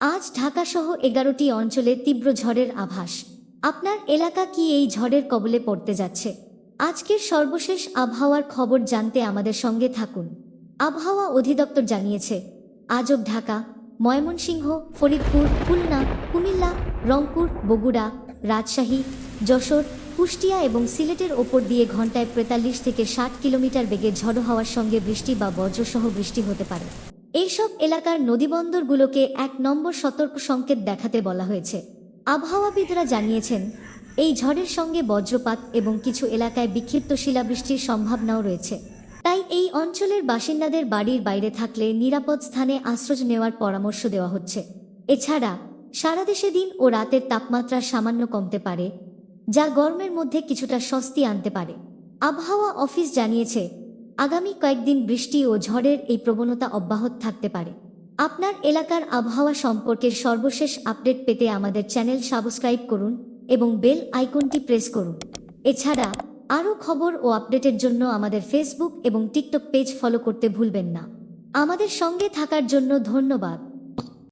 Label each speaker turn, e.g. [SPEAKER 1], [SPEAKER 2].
[SPEAKER 1] আজ ঢাকাসহ এগারোটি অঞ্চলে তীব্র ঝড়ের আভাস। আপনার এলাকা কি এই ঝড়ের কবলে পড়তে যাচ্ছে? আজকের সর্বশেষ আবহাওয়ার খবর জানতে আমাদের সঙ্গে থাকুন। আবহাওয়া অধিদপ্তর জানিয়েছে, আজব ঢাকা, ময়মনসিংহ, ফরিদপুর, খুলনা, কুমিল্লা, রংপুর, বগুড়া, রাজশাহী, যশোর, কুষ্টিয়া এবং সিলেটের ওপর দিয়ে ঘন্টায় পঁয়তাল্লিশ থেকে ষাট কিলোমিটার বেগে ঝড়ো হওয়ার সঙ্গে বৃষ্টি বা বজ্রসহ বৃষ্টি হতে পারে। এইসব এলাকার নদীবন্দরগুলোকে এক নম্বর সতর্ক সংকেত দেখাতে বলা হয়েছে। আবহাওয়াবিদরা জানিয়েছেন, এই ঝড়ের সঙ্গে বজ্রপাত এবং কিছু এলাকায় বিক্ষিপ্ত শিলাবৃষ্টির সম্ভাবনাও রয়েছে। তাই এই অঞ্চলের বাসিন্দাদের বাড়ির বাইরে থাকলে নিরাপদ স্থানে আশ্রয় নেওয়ার পরামর্শ দেওয়া হচ্ছে। এছাড়া, সারা দেশে দিন ও রাতের তাপমাত্রা সামান্য কমতে পারে, যা গরমের মধ্যে কিছুটা স্বস্তি আনতে পারে। আবহাওয়া অফিস জানিয়েছে আগামী কয়েকদিন বৃষ্টি ও ঝড়ের এই প্রবণতা অব্যাহত থাকতে পারে। আপনার এলাকার আবহাওয়া সম্পর্কে সর্বশেষ আপডেট পেতে আমাদের চ্যানেল সাবস্ক্রাইব করুন এবং বেল আইকনটি প্রেস করুন। এছাড়া, আরও খবর ও আপডেটের জন্য আমাদের ফেসবুক এবং টিকটক পেজ ফলো করতে ভুলবেন না। আমাদের সঙ্গে থাকার জন্য ধন্যবাদ।